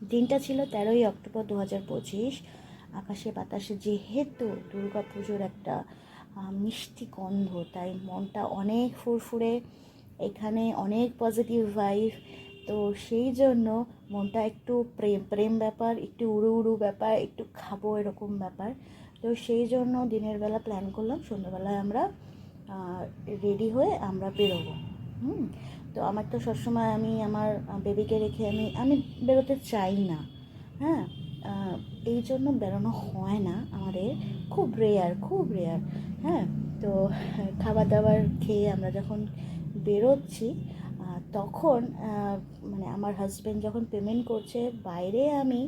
দিনটা ছিল তেরোই অক্টোবর দু হাজার পঁচিশ। আকাশে বাতাসে যেহেতু দুর্গা পুজোর একটা মিষ্টি গন্ধ, তাই মনটা অনেক ফুরফুরে, এখানে অনেক পজিটিভ ভাইব তো সেই জন্য মনটা একটু প্রেম প্রেম ব্যাপার, একটু উড়ু উড়ু ব্যাপার, একটু খাব এরকম ব্যাপার। তো সেই জন্য দিনের বেলা প্ল্যান করলাম, সন্ধ্যাবেলায় আমরা রেডি হয়ে আমরা বেরোবো। হুম? তো আমার তো সবসময় আমি আমার বেবিকে রেখে আমি আমি বেরোতে চাই না। হ্যাঁ? এই জন্য বেরোনো হয় না আমাদের। খুব রেয়ার খুব রেয়ার হ্যাঁ? তো খাবার দাবার খেয়ে আমরা যখন বেরোচ্ছি তখন মানে আমার হাজব্যান্ড যখন পেমেন্ট করছে, বাইরে আমি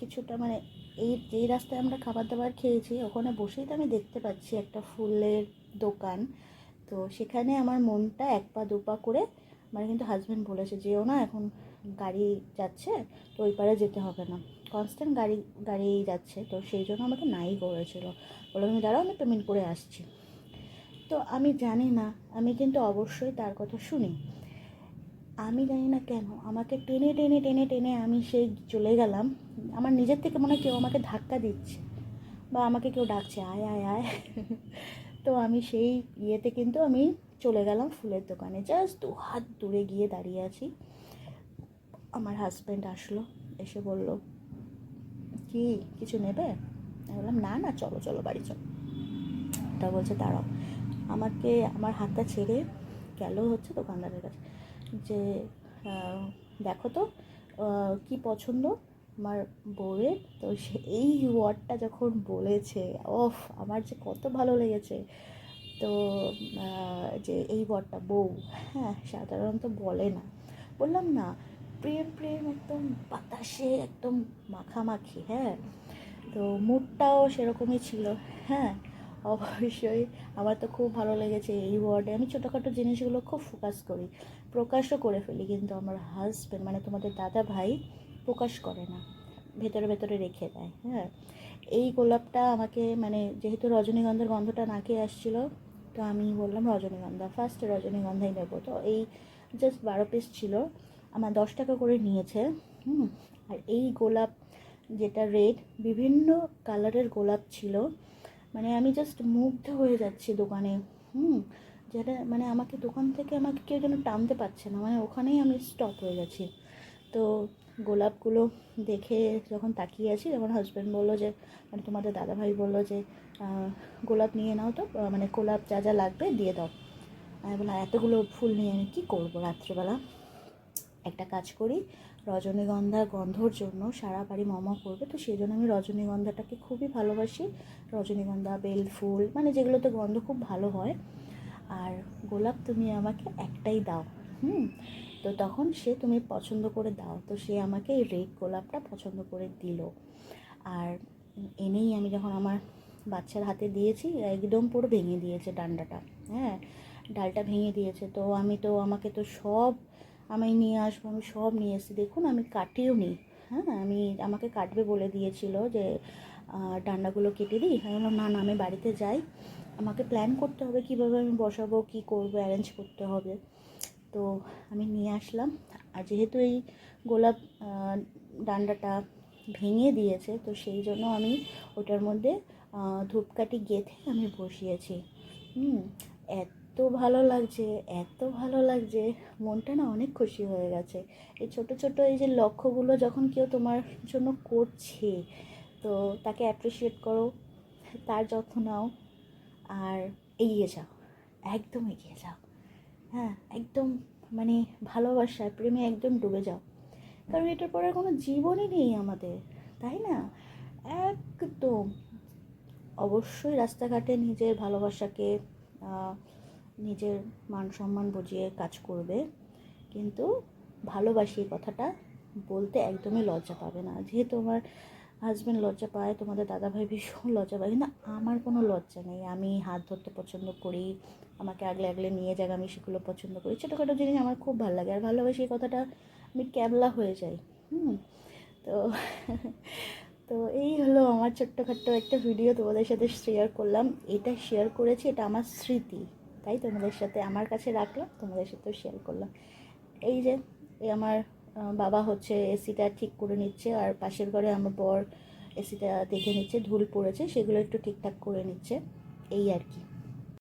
কিছুটা মানে এই, যেই রাস্তায় আমরা খাবার দাবার খেয়েছি, ওখানে বসেই তো আমি দেখতে পাচ্ছি একটা ফুলের দোকান। তো সেখানে আমার মনটা এক পা, দু পা করে মানে কিন্তু হাজব্যান্ড বলেছে, যেও না, এখন গাড়ি যাচ্ছে, তো ওই পারে যেতে হবে না। কনস্ট্যান্ট গাড়ি গাড়ি যাচ্ছে, তো সেই জন্য আমাকে নাই করেছিল। বলে, তুমি দাঁড়াও, আমি পেমেন্ট করে আসছি। তো আমি জানি না, আমি কিন্তু অবশ্যই তার কথা শুনি। আমি জানি না কেন, আমাকে টেনে টেনে টেনে টেনে আমি সেই চলে গেলাম। আমার নিজের থেকে মনে হয় কেউ আমাকে ধাক্কা দিচ্ছে, বা আমাকে কেউ ডাকছে, আয় আয় আয়। তো আমি সেই ইয়েতে কিন্তু আমি চলে গেলাম ফুলের দোকানে। জাস্ট দু হাত দূরে গিয়ে দাঁড়িয়ে আছি। আমার হাজব্যান্ড আসলো, এসে বলল, কি, কিছু নেবে? আমি বললাম, না না, চলো চলো, বাড়ি চলো। তা বলছে, দাঁড়াও। আমাকে, আমার হাতটা ছেড়ে গেল হচ্ছে দোকানদারের কাছে। যে দেখো তো কি পছন্দ? আমার বউয়ের। তো সে এই ওয়ার্ডটা যখন বলেছে, ওফ, আমার যে কত ভালো লেগেছে। তো যে এই ওয়ার্ডটা বউ হ্যাঁ সাধারণত বলে না। বললাম, না, প্রেম প্রেম একদম বাতাসে একদম মাখামাখি হ্যাঁ? তো মুডটাও সেরকমই ছিল হ্যাঁ। অবশ্যই আমার তো খুব ভালো লেগেছে এই ওয়ার্ডে আমি ছোটোখাটো জিনিসগুলো খুব ফোকাস করি, প্রকাশও করে ফেলি, কিন্তু আমার হাজব্যান্ড মানে তোমাদের দাদা ভাই, প্রকাশ করে না, ভেতরে ভেতরে রেখে দেয় হ্যাঁ। এই গোলাপটা আমাকে মানে যেহেতু রজনীগন্ধার গন্ধটা নাকে আসছিল তো আমি বললাম রজনীগন্ধা। ফার্স্ট রজনীগন্ধাই নেব। তো এই জাস্ট বারো পিস ছিল। আমার দশ টাকা করে নিয়েছে। হুম? আর এই গোলাপ যেটা রেড বিভিন্ন কালারের গোলাপ ছিল। মানে আমি জাস্ট মুগ্ধ হয়ে যাচ্ছি দোকানে। হুম? যেটা মানে আমাকে দোকান থেকে আমাকে কেউ যেন টানতে পারছে না। মানে ওখানেই আমি স্টপ হয়ে গেছি। তো গোলাপগুলো দেখে যখন তাকিয়ে আছি, তখন হাজব্যান্ড বলল যে মানে তোমাদের দাদাভাই বলল যে গোলাপ নিয়ে নাও তো মানে গোলাপ যা যা লাগবে দিয়ে দাও। আমি বললাম, এতগুলো ফুল নিয়ে আমি কী করব রাত্রেবেলা? একটা কাজ করি রজনীগন্ধার গন্ধর জন্য সারা বাড়ি মমা করবে, তো সেই জন্য আমি রজনীগন্ধাটাকে খুবই ভালোবাসি। রজনীগন্ধা, বেল ফুল মানে যেগুলোতে গন্ধ খুব ভালো হয়। আর গোলাপ তুমি আমাকে একটাই দাও, হুম? তো তখন সে তুমি পছন্দ করে দাও, তো সে আমাকে রেড গোলাপটা পছন্দ করে দিল। আর এনেই আমি যখন আমার বাচ্চার হাতে দিয়েছি, একদম পুরো ভেঙে দিয়েছে ডান্ডাটা হ্যাঁ ডালটা ভেঙে দিয়েছে। তো আমি তো, আমাকে তো সব আমি নিয়ে আসব, আমি সব নিয়ে এসেছি। দেখুন, আমি কাটিও নি হ্যাঁ আমি, আমাকে কাটবে বলে দিয়েছিল যে ডান্ডাগুলো কেটে দিই। আমি বললাম, না না, আমি বাড়িতে যাই। আমাকে প্ল্যান করতে হবে কীভাবে আমি বসাবো, কী করব অ্যারেঞ্জ করতে হবে। তো আমি নিয়ে আসলাম। আর যেহেতু এই গোলাপ ডান্ডাটা ভেঙে দিয়েছে, তো সেই জন্য আমি ওটার মধ্যে ধূপকাঠি গেঁথে আমি বসিয়েছি। হুম, এত ভালো লাগছে, এত ভালো লাগছে। মনটা না অনেক খুশি হয়ে গেছে। এই ছোট ছোট এই যে লক্ষ্যগুলো যখন কেউ তোমার জন্য করছে, তো তাকে অ্যাপ্রিসিয়েট করো, তার যত্ন নাও আর এগিয়ে যাও, একদম এগিয়ে যাও। হ্যাঁ একদম মানে ভালোবাসায় প্রেমে একদম ডুবে যাও। কারণ এটার পরে কোনো জীবনই নেই আমাদের, তাই না? একদম। অবশ্যই রাস্তাঘাটে নিজের ভালোবাসাকে নিজের মান সম্মান বুঝিয়ে কাজ করবে। কিন্তু ভালোবাসি কথাটা বলতে একদমই লজ্জা পাবে না। যেহেতু আমার হাজব্যান্ড লজ্জা পায়, তোমাদের দাদাভাই ভীষণ লজ্জা পায়। কিন্তু আমার কোনো লজ্জা নেই। আমি হাত ধরতে পছন্দ করি, আমাকে আগলে আগলে নিয়ে যাক, আমি সেগুলো পছন্দ করি। ছোটোখাটো জিনিস আমার খুব ভালো লাগে। আর ভালোবাসি কথাটা, আমি ক্যাবলা হয়ে যাই। হুম? তো তো এই হলো আমার ছোট্টখাট্ট একটা ভিডিও তোমাদের সাথে শেয়ার করলাম। এটা শেয়ার করেছি, এটা আমার স্মৃতি, তাই তোমাদের সাথে আমার কাছে রাখলাম, তোমাদের সাথেও শেয়ার করলাম। এই যে, এই আমার বাবা হচ্ছে এসিটা ঠিক করে নিচ্ছে, আর পাশের ঘরে আমার বর এসিটা দেখে নিচ্ছে, ধুল পড়েছে, সেগুলো একটু ঠিকঠাক করে নিচ্ছে, এই আর কি।